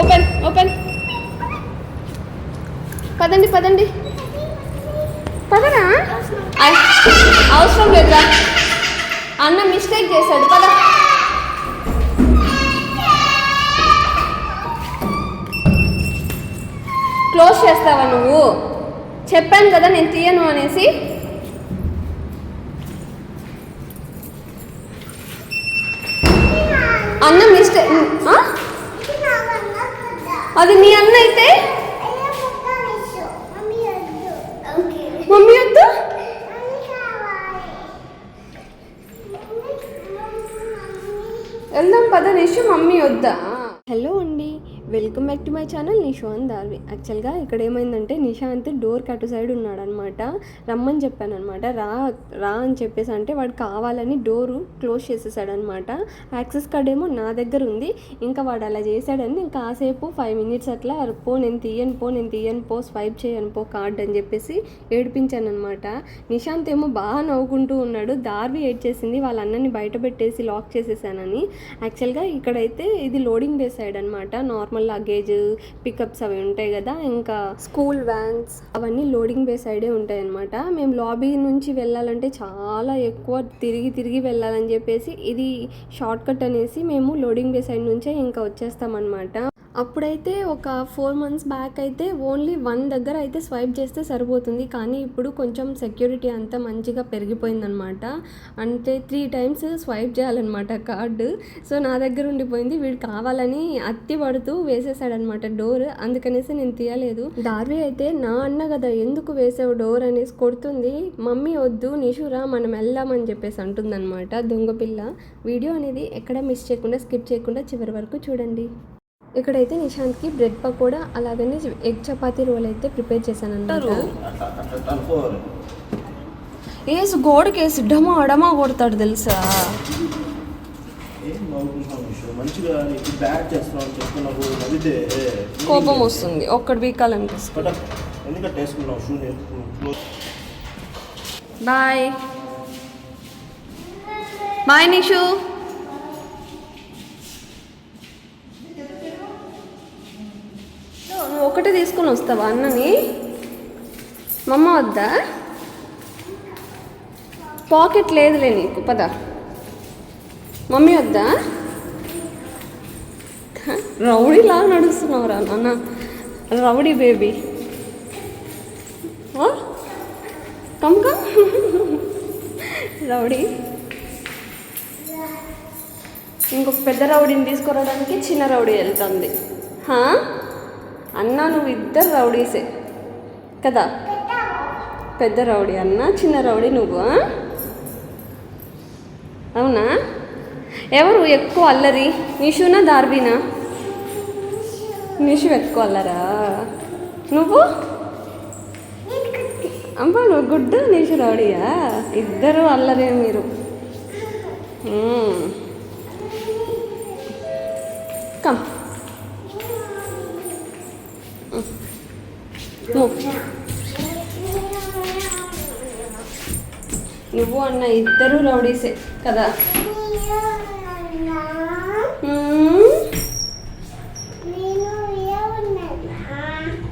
Open open. పదండి పదండి. పదరా అవసరం లేదురా. అన్న మిస్టేక్ చేశాడు పద. క్లోజ్ చేస్తావా నువ్వు? చెప్పాను కదా నేను తీయను అనేసి అన్న మిస్టేక్ అది మీ అన్న అయితే? మమ్మీ వద్దు? వెళ్దాం పద నిషు మమ్మీ వద్దా? హలో అండి. Welcome back to my channel Nishant Darvi యాక్చువల్గా ఇక్కడ ఏమైందంటే నిషాంత్ డోర్కి అటు సైడ్ ఉన్నాడనమాట. రమ్మని చెప్పాను అనమాట రా రా అని చెప్పేసి అంటే వాడు కావాలని డోరు క్లోజ్ చేసేసాడనమాట. యాక్సెస్ కార్డ్ ఏమో నా దగ్గర ఉంది. ఇంకా వాడు అలా చేశాడని ఇంకా కాసేపు ఫైవ్ మినిట్స్ అట్లా పో నేను తీయను పో నేను తీయను పో స్వైప్ చేయను పో కార్డ్ అని చెప్పేసి ఏడిపించాను అనమాట నిషాంత్ ఏమో బాగా నవ్వుకుంటూ ఉన్నాడు. దార్వి ఏడ్ చేసింది వాళ్ళ అన్నని బయట పెట్టేసి లాక్ చేసేసానని. యాక్చువల్గా ఇక్కడైతే ఇది లోడింగ్ బేస్ సైడ్ అనమాట నార్మల్ లగేజ్ పికప్స్ అవి ఉంటాయి కదా ఇంకా స్కూల్ వ్యాన్స్ అవన్నీ లోడింగ్ బే సైడే ఉంటాయి అనమాట మేము లాబీ నుంచి వెళ్ళాలంటే చాలా ఎక్కువ తిరిగి తిరిగి వెళ్ళాలని చెప్పేసి ఇది షార్ట్ కట్ అనేసి మేము లోడింగ్ బే సైడ్ నుంచే ఇంకా వచ్చేస్తామన్నమాట. అప్పుడైతే ఒక ఫోర్ మంత్స్ బ్యాక్ అయితే ఓన్లీ వన్ దగ్గర అయితే స్వైప్ చేస్తే సరిపోతుంది. కానీ ఇప్పుడు కొంచెం సెక్యూరిటీ అంతా మంచిగా పెరిగిపోయిందనమాట అంటే త్రీ టైమ్స్ స్వైప్ చేయాలన్నమాట కార్డు. సో నా దగ్గర ఉండిపోయింది. వీడు కావాలని అత్తి పడుతూ వేసేసాడనమాట డోర్. అందుకనేసి నేను తీయలేదు. దార్వి అయితే నా అన్న కదా ఎందుకు వేసావు డోర్? అనేసి కొడుతుంది. మమ్మీ వద్దు నిషురా మనం వెళ్దామని చెప్పేసి అంటుందన్నమాట దొంగ పిల్ల. వీడియో అనేది ఎక్కడ మిస్ చేయకుండా స్కిప్ చేయకుండా చివరి వరకు చూడండి. ఇక్కడైతే నిశాంత్కి బ్రెడ్ పకోడా అలాగనే ఎగ్ చపాతీ రోల్ అయితే ప్రిపేర్ చేశాను అనమాట అనుకోవాలి వేసి గోడకి వేసి డమా అడమా కొడతాడు తెలుసా? కోపం వస్తుంది. ఒక్కటి బీకాలనిపిస్తుంది బాయ్ బాయ్ నిషు. ఒక్కటే ఒకటే తీసుకొని వస్తావా అన్నని? మమ్మ వద్దా? పాకెట్ లేదులే నీకు పద. మమ్మీ వద్దా? రౌడీలా నడుస్తున్నావురా నాన్న. Rowdy baby. Come come rowdy. ఇంకొక పెద్ద రౌడీని తీసుకురావడానికి చిన్న రౌడీ వెళ్తుంది. హా? అన్న నువ్వు ఇద్దరు రౌడీసే కదా? పెద్ద రౌడీ అన్న చిన్న రౌడీ నువ్వు అవునా? ఎవరు ఎక్కువ అల్లరి? నిషునా దార్బీనా నిషు ఎక్కువ అల్లరా? నువ్వు? అమ్మా నువ్వు గుడ్డు నిషు రౌడీయా? ఇద్దరు అల్లరే మీరు. కమ్. నువ్వు అన్న ఇద్దరు రౌడీసే కదా.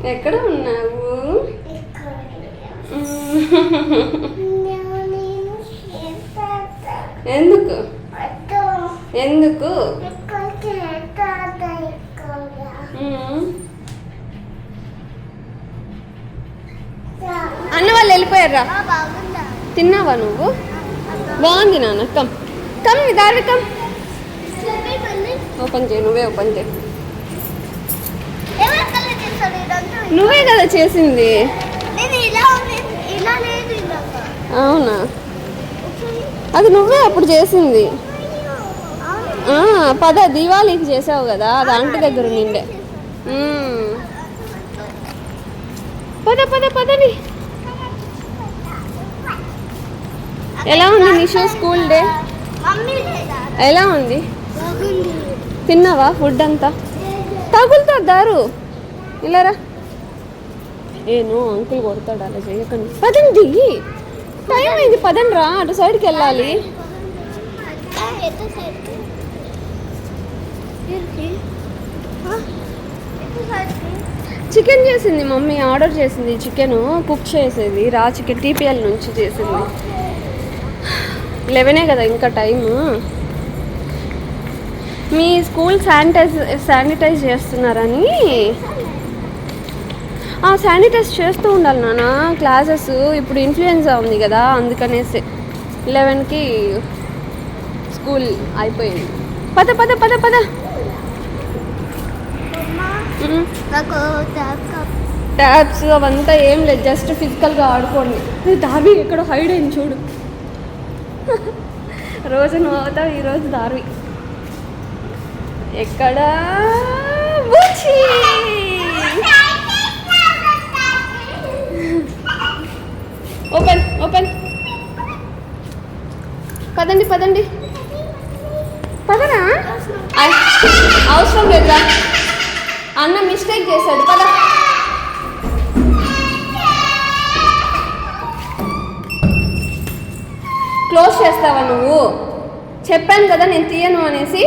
ఎక్కడ ఉన్నావు. ఎందుకు? ఎందుకు? అన్న వాళ్ళు వెళ్ళిపోయారా తిన్నావా నువ్వు? బాగుంది నాన్న కమ్. కమ్ దారి కమ్. ఓపెన్ చేయి నువ్వే ఓపెన్ చేయి. నువ్వే కదా చేసింది. అవునా? అది నువ్వే అప్పుడు చేసింది. పద దీవాళీకి చేసావు కదా అది ఆంటీ దగ్గర నిండే. పద పద పదని ఎలా ఉంది నిషు స్కూల్ డే? ఎలా ఉంది? తిన్నావా ఫుడ్ అంతా? తగులుతా దారు. ఇలారా ఏను అంకుల్ కొడతాడు అలా చేయకండి. పదండి. టైం అయింది పదండి రా. అటు సైడ్కి వెళ్ళాలి. చికెన్ చేసింది మమ్మీ ఆర్డర్ చేసింది చికెన్ కుక్ చేసేది. రా చికెన్ టీపీఎల్ నుంచి చేసింది. లెవెనే కదా ఇంకా టైము. మీ స్కూల్ శానిటైజ్ శానిటైజ్ చేస్తున్నారని. శానిటైజ్ చేస్తూ ఉండాలి నాన్న క్లాసెస్. ఇప్పుడు ఇన్ఫ్లుయెన్సా ఉంది కదా అందుకనేసి. లెవెన్కి స్కూల్ అయిపోయింది. పద పద పద పద. నాకు ట్యాబ్స్ అవంతా ఏం లేదు జస్ట్ ఫిజికల్గా ఆడుకోండి. దాబీ ఎక్కడో హైడ్ అయింది చూడు. రోజు నువ్వు అవుతావు ఈరోజు దార్వి. ఎక్కడ? Open open. పదండి పదండి. పదరా అయ్, అవసరం లేదురా అన్న మిస్టేక్ చేశాడు పద. క్లోజ్ చేస్తావా నువ్వు? చెప్పాను కదా నేను తీయను అనేసి.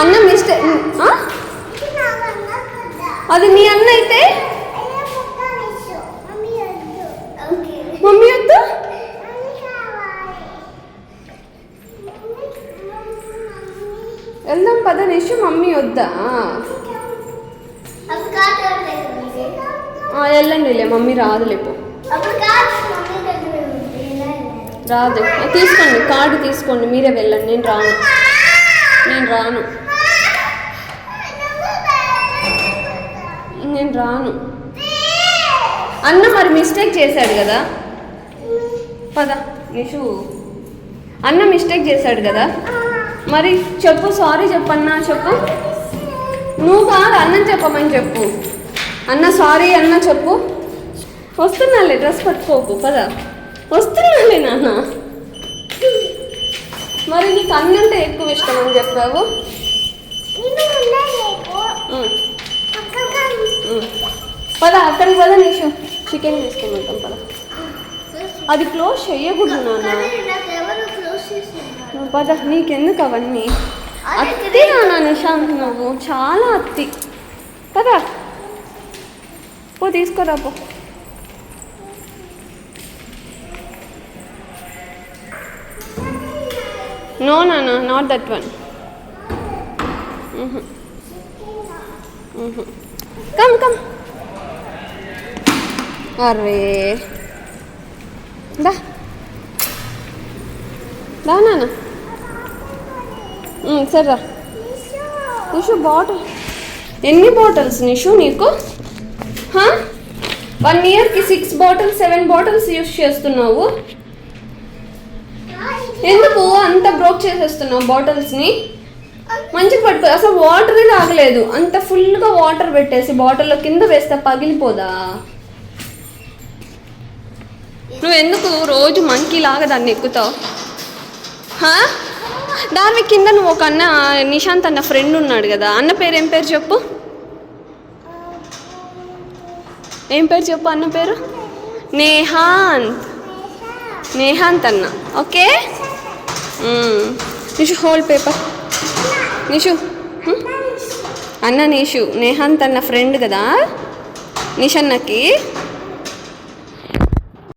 అన్న మిస్టేక్ అది నీ అన్న అయితే? మమ్మీ వద్దు? వెళ్దాం పద నిషు మమ్మీ వద్దా? వెళ్ళండిలే మమ్మీ రాదులేపు రాదు. తీసుకోండి కార్డు తీసుకోండి మీరే వెళ్ళండి నేను రాను. నేను రాను. నేను రాను. అన్న మరి మిస్టేక్ చేశాడు కదా? పద నిషు అన్న మిస్టేక్ చేశాడు కదా? మరి చెప్పు సారీ చెప్పన్నా చెప్పు. నువ్వు కాదు అన్నం చెప్పమని చెప్పు. అన్న సారీ అన్న చెప్పు. వస్తున్నాలే డ్రెస్ పట్టుకోకు పద. వస్తున్నాలే నాన్న. మరి నీకు అన్నంటే ఎక్కువ ఇష్టం అని చెప్పావు. పద అక్కడికి పద నీషు చికెన్ వెళ్తాం పద. అది క్లోజ్ చెయ్యకూడదు నాన్న. పద నీకెందుకు అవన్నీ? అత్తి నాన్న నిశాంత్ నువ్వు చాలా అత్తి. పద. పో తీసుకోరా పో. నో నా not that one come come అరే దా దా నాన్న ఉమ్, సరే నిషు బాటిల్ ఎన్ని బాటిల్స్ నిషు నీకు? వన్ ఇయర్కి six bottles seven bottles use చేస్తున్నావు. ఎందుకు అంత బ్రోక్ చేసేస్తున్నావు బాటిల్స్ని మంచిగా పట్టుకో అసలు వాటరే తాగలేదు. అంత ఫుల్గా వాటర్ పెట్టేసి బాటిల్లో కింద వేస్తే పగిలిపోదా? నువ్వు ఎందుకు రోజు మంకీ లాగా దాన్ని ఎక్కుతావు? హా? దాని కింద నువ్వు ఒక అన్న నిశాంత్ అన్న ఫ్రెండ్ ఉన్నాడు కదా అన్న పేరు ఏం పేరు చెప్పు? ఏం పేరు చెప్పు అన్న పేరు? నేహాంత్. నేహాంత్ అన్న. Okay? Nishu whole paper Nishu. అన్న నిషు. నేహాంత్ అన్న ఫ్రెండ్ కదా? నిషన్నకి?